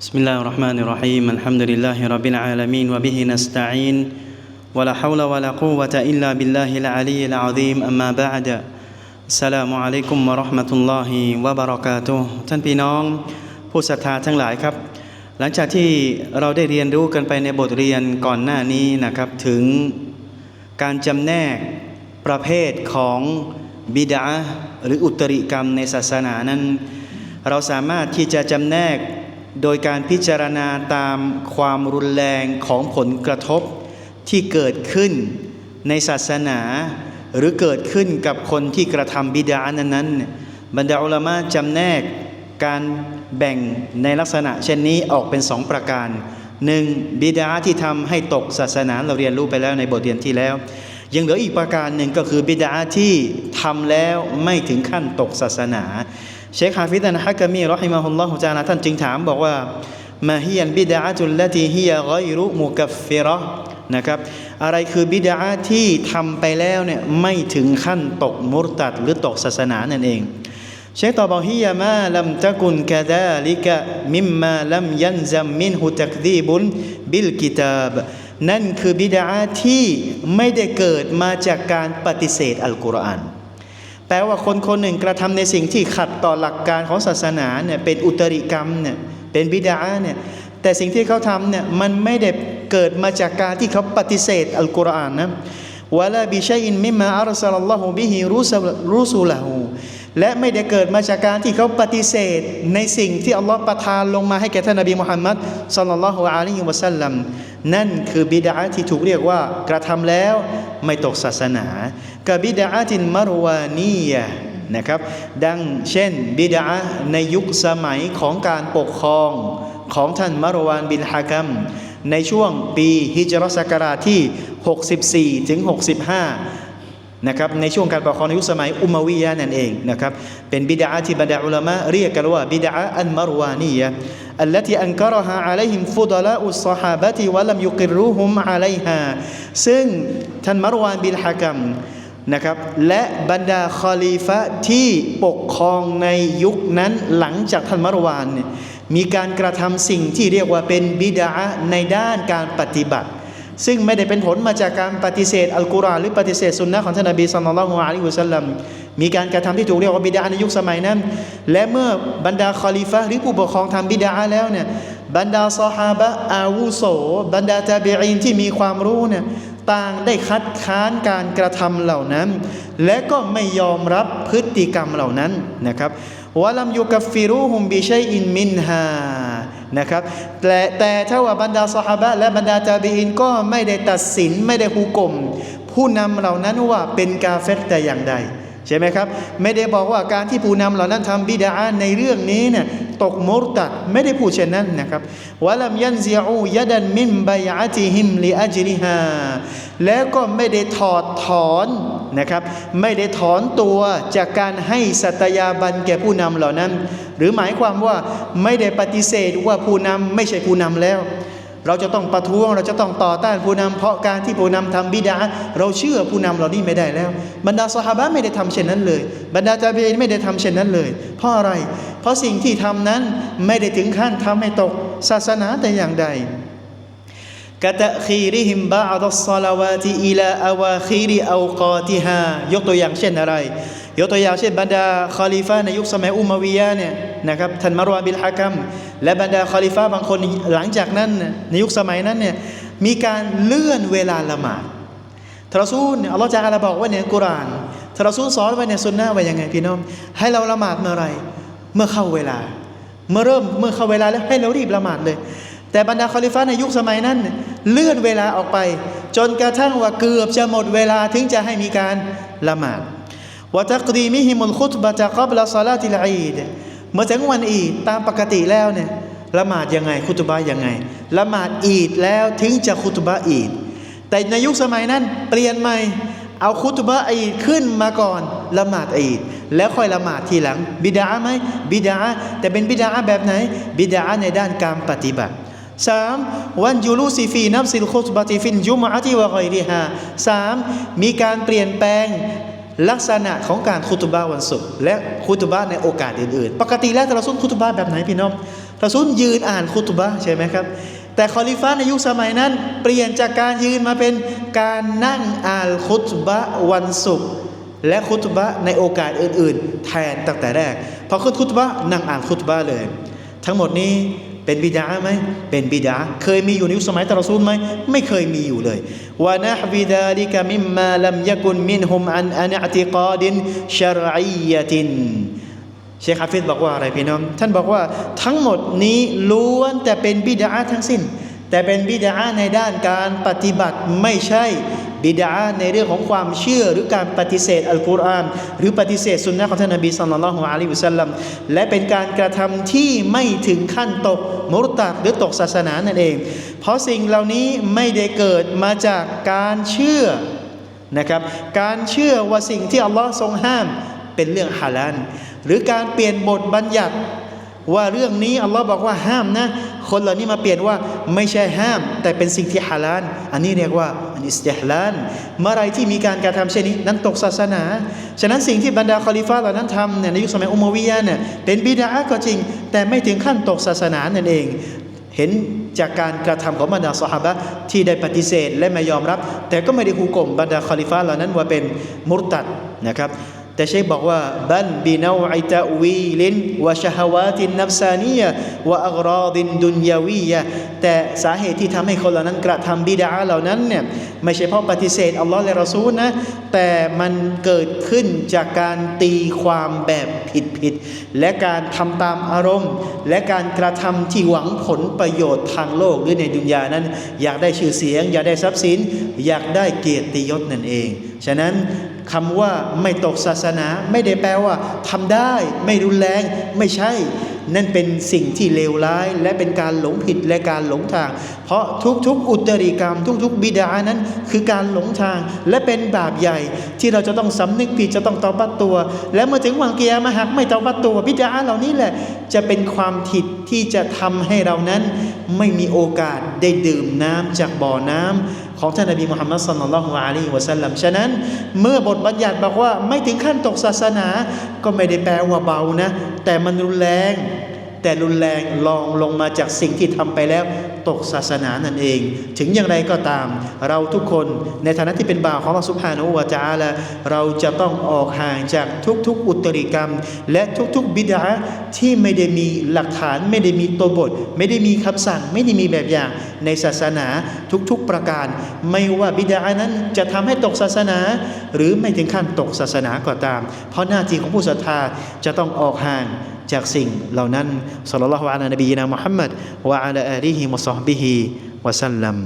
بسم الله الرحمن الرحيم الحمد لله رب العالمين وبه نستعين ولا حول ولا قوة إلا بالله العلي العظيم أما بعد السلام عليكم ورحمة الله وبركاته ท่านพี่น้องผู้ศรัทธาทั้งหลายครับ หลังจากที่เราได้เรียนรู้กันไปในบทเรียนก่อนหน้านี้นะครับ ถึงการจำแนกประเภทของบิดาหรืออุตริกรรมในศาสนานั้น เราสามารถที่จะจำแนก โดยการพิจารณาตามความรุนแรงของผลกระทบที่เกิดขึ้นในศาสนา หรือเกิดขึ้นกับคนที่กระทำบิดานั้นๆบรรดาอุลามะจำแนกการแบ่งในลักษณะเช่นนี้ออกเป็นสองประการหนึ่งบิดาที่ทำให้ตกศาสนาเราเรียนรู้ไปแล้วในบทเรียนที่แล้ว ยังเหลืออีกประการหนึ่งก็คือบิดาที่ทำแล้วไม่ถึงขั้นตกศาสนา เชคฮาฟิดันฮักกามีรอฮิมาฮุลลอฮุจานะท่านจึงถามบอกว่ามาฮิยันบิดาตุลละตีฮิยะกอยรุมุกัฟฟิราะห์นะครับอะไรคือบิดาที่ทำไปแล้วเนี่ยไม่ถึงขั้นตกมุรตัดหรือตกศาสนานั่นเอง เชคตอบบอกฮิยามาลัมตะกุนกะดาลิกะมิมมาลัมยันซัมมินฮุตักดีบุนบิลกิตาบนั่นคือบิดาที่ไม่ได้เกิดมาจากการปฏิเสธอัลกุรอาน แปลว่าคนคนหนึ่งกระทำในสิ่งที่ขัดต่อหลักการของศาสนาเนี่ยเป็นอุตริกรรมเนี่ยเป็นบิดาเนี่ยแต่สิ่งที่เขาทำเนี่ยมันไม่ได้เกิดมาจากการที่เขาปฏิเสธอัลกุรอานนะวะลาบิชัยอินมิมาอัลสลัลลอฮุบิฮิรุสรุสุลาหูและไม่ได้เกิดมาจากการที่เขาปฏิเสธในสิ่งที่อัลลอฮ์ประทานลงมาให้แก่ท่านนบีมุฮัมมัดสัลลัลลอฮุอะลัยฮิวะสัลลัมนั่นคือบิดาที่ถูกเรียกว่ากระทำแล้วไม่ตกศาสนา กับบิดาตินมารวานียะนะครับ ดังเช่น บิดาในยุคสมัยของการปกครองของท่านมารวานบินฮากัมในช่วงปีฮิจรัสกราชที่ 64 ถึง 65 นะครับในช่วงการปกครองในยุคสมัยอุมาวียะนั่นเองนะครับเป็นบิดาที่บรรดาอุลามะเรียกกันว่าบิดาอันมารวานียะ التي أنكرها عليهم فضلاء الصحابة ولم يقروهم عليها ซึ่งท่านมารวานบินฮากัม นะครับ และบรรดาคอลีฟะที่ปกครองในยุคนั้นหลังจากท่านมารวานเนี่ยมีการกระทำสิ่งที่เรียกว่าเป็นบิดาในด้านการปฏิบัติ ซึ่งไม่ได้เป็นผลมาจากการปฏิเสธอัลกุรอานหรือปฏิเสธสุนนะของท่านนบีสุลต่านละฮ์อะลัยฮิวะสัลลัมมีการกระทำที่ถูกเรียกว่าบิดาในยุคสมัยนั้น และเมื่อบรรดาคอลิฟะหรือผู้ปกครองทำบิดาแล้วเนี่ยบรรดาซอฮาบะอาวุโสบรรดาตาบีอินที่มีความรู้เนี่ย ต่างได้คัดค้านการกระทำเหล่านั้น และก็ไม่ยอมรับพฤติกรรมเหล่านั้นนะครับวะลัมยุกัฟฟิรูฮุมบิชัยอินมินฮานะครับแต่แต่ถ้าว่าบรรดาสหบะและบรรดาตาบีอินก็ไม่ได้ตัดสินไม่ได้ฮุกมผู้นำเหล่านั้นว่าเป็นกาเฟตแต่อย่างใด ใช่ไหมครับ ไม่ได้บอกว่าการที่ผู้นำเหล่านั้นทำบิดาในเรื่องนี้เนี่ยตกมุรตัดไม่ได้พูดเช่นนั้นนะครับวะลัมยันซิอูยะดันมิมบยะติฮิมลิอัจริฮาแล้วก็ไม่ได้ถอดถอนนะครับ ไม่ได้ถอนตัวจากการให้สัตยาบันแก่ผู้นำเหล่านั้น หรือหมายความว่าไม่ได้ปฏิเสธว่าผู้นำไม่ใช่ผู้นำแล้ว เราจะต้องประท้วงเราจะต้องต่อต้านผู้นำเพราะการที่ผู้นำทำบิดาเราเชื่อผู้นำเหล่านี้ไม่ได้แล้ว บรรดาสหายไม่ได้ทำเช่นนั้นเลย บรรดาตาบีไม่ได้ทำเช่นนั้นเลย เพราะอะไร เพราะสิ่งที่ทำนั้นไม่ได้ถึงขั้นทำให้ตกศาสนาแต่อย่างใดกะตะคีริฮิมบาอัลสลาวาติอิลาอวาคีริอากาติฮายกตัวอย่างเช่นอะไร ยกตัวอย่างเช่นบรรดาคอลิฟาในยุคสมัยอุมาวียะเนี่ยนะครับท่านมารวาบิลฮะกัมและบรรดาคอลิฟาบางคนหลังจากนั้นในยุคสมัยนั้นเนี่ยมีการเลื่อนเวลาละหมาดทรซูลเนี่ยอัลลอฮฺจะอาลาบอกว่าในกุรานทรซูลสอนไว้ในสุนนะว่ายังไงพี่น้องให้เราละหมาดเมื่อไรเมื่อเข้าเวลา เมื่อเริ่มเมื่อเข้าเวลาแล้วให้เรารีบละหมาดเลย แต่บรรดาคอลิฟาในยุคสมัยนั้น เลื่อนเวลาออกไป จนกระทั่งว่าเกือบจะหมดเวลาถึงจะให้มีการละหมาด วะตักดีมิฮิมุลคุตบะตะกับละซาลาติลอีดเมื่อถึงวันอีดตามปกติแล้วเนี่ยละหมาดยังไงคุตบะยังไงละหมาดอีดแล้วถึงจะคุตบะอีด แต่ในยุคสมัยนั้นเปลี่ยนใหม่เอาคุตบะอีดขึ้นมาก่อนละหมาดอีด แล้วค่อยละหมาดทีหลัง บิดาไหมบิดาแต่เป็นบิดาแบบไหน บิดาในด้านการปฏิบัติสามวันยูลูซีฟีนับซิลคุตบะติฟินจุมอะติวะกอยริฮาสามมีการเปลี่ยนแปลง ลักษณะของการคุตบะวันศุกร์และคุตบะในโอกาสอื่นๆ ปกติแล้วเราสุนคุตบะแบบไหนพี่น้องเรอซูลยืนอ่านคุตบะห์ใช่ไหมครับ แต่คอลิฟ้าในยุคสมัยนั้น เปลี่ยนจากการยืนมาเป็นการนั่งอ่านคุตบะห์วันศุกร์และคุตบะห์ในโอกาสอื่นๆ แทนตั้งแต่แรกพอขึ้นคุตบะห์นั่งอ่านคุตบะห์เลย ทั้งหมดนี้ เป็นบิดาไหมเป็นบิดาเคยมีอยู่ในยุคสมัยตะรอซูลไหมไม่เคยมีอยู่เลยวะนะฮบิดาลิกมิมมาลัมยะกุนมินฮุมอันอันอติกาดินชรอียตินเชคฮาฟิดบอกว่าอะไรพี่น้อง ท่านบอกว่าทั้งหมดนี้ล้วนแต่เป็นบิดาทั้งสิ้น แต่เป็นบิดาในด้านการปฏิบัติไม่ใช่บิดาในเรื่องของความเชื่อหรือการปฏิเสธอัลกุรอานหรือปฏิเสธสุนนะของท่านนบีสัลลัลลอฮุอะลัยฮิวสัลลัมและเป็นการกระทำที่ไม่ถึงขั้นตกมุรตัดหรือตกศาสนานั่นเอง เพราะสิ่งเหล่านี้ไม่ได้เกิดมาจากการเชื่อนะครับการเชื่อว่าสิ่งที่อัลลอฮ์ทรงห้ามเป็นเรื่องฮาลาลหรือการเปลี่ยนบทบัญญัติว่าเรื่องนี้อัลลอฮ์บอกว่าห้ามนะ คนเหล่านี้มาเปลี่ยนว่าไม่ใช่ห้าม แต่เป็นสิ่งที่ฮาลาลอันนี้เรียกว่าอันอิสติฮลาลเมื่อไรที่มีการกระทำเช่นนี้ นั้นตกศาสนา ฉะนั้นสิ่งที่บรรดาคอลิฟ้าเหล่านั้นทำเนี่ยในยุคสมัยอุมวิยะเนี่ยเป็นบิดาก็จริง แต่ไม่ถึงขั้นตกศาสนานั่นเอง เห็นจากการกระทำของบรรดาสหายที่ได้ปฏิเสธและไม่ยอมรับ แต่ก็ไม่ได้คูกลมบรรดาคอลิฟ้าเหล่านั้นว่าเป็นมุรตัดนะครับ แต่เชคบอกว่าบันบินาอิตะวีลินวะชฮาวาตินนับซานียะวะอักรอดินดุนยาวียะแต่สาเหตุที่ทำให้คนเหล่านั้นกระทำบิดาเหล่านั้นเนี่ยไม่ใช่เพราะปฏิเสธอัลลอฮ์และรอซูลนะแต่มันเกิดขึ้นจากการตีความแบบผิดๆและการทำตามอารมณ์ และการกระทำที่หวังผลประโยชน์ทางโลกหรือในดุนยานั้น อยากได้ชื่อเสียง อยากได้ทรัพย์สิน อยากได้เกียรติยศนั่นเอง ฉะนั้น คำว่าไม่ตกศาสนา ไม่ได้แปลว่าทำได้ ไม่รุนแรงไม่ใช่ นั่นเป็นสิ่งที่เลวร้ายและเป็นการหลงผิดและการหลงทาง เพราะทุกๆ อุตริกรรม ทุก ๆ บิดานั้น คือการหลงทางและเป็นบาปใหญ่ ที่เราจะต้องสำนึกผิดจะต้องตอบัตตัว และเมื่อถึงวันเกียร์มาหากไม่ตอบัตตัวบิดาเหล่านี้แหละ จะเป็นความผิดที่จะทำให้เรานั้น ไม่มีโอกาสได้ดื่มน้ำจากบ่อน้ำของท่านนบีมุฮัมมัดสัลลัลลอฮุอะลัยฮิวะสัลลัมฉะนั้น เมื่อบทบัญญัติบอกว่าไม่ถึงขั้นตกศาสนา ก็ไม่ได้แปลว่าเบานะ แต่มันรุนแรง แต่รุนแรงลองลงมาจากสิ่งที่ทำไปแล้ว ตกศาสนานั่นเอง ถึงอย่างไรก็ตาม เราทุกคนในฐานะที่เป็นบ่าวของอัลลอฮฺซุบฮานวะตะอาลาเราจะต้องออกห่างจากทุกๆอุตริกรรม และทุกๆบิดาที่ไม่ได้มีหลักฐานไม่ได้มีตัวบท ไม่ได้มีคำสั่ง ไม่ได้มีแบบอย่างในศาสนาทุกๆประการ ไม่ว่าบิดานั้นจะทำให้ตกศาสนา หรือไม่ถึงขั้นตกศาสนาก็ตาม เพราะหน้าที่ของผู้ศรัทธาจะต้องออกห่าง จากสิ่งเหล่านั้นสัลลัลลอฮุอะลัยฮินบีนะมุฮัมมัดวะอะลาอาลีฮิวะศอฮบิฮิวะสัลลัม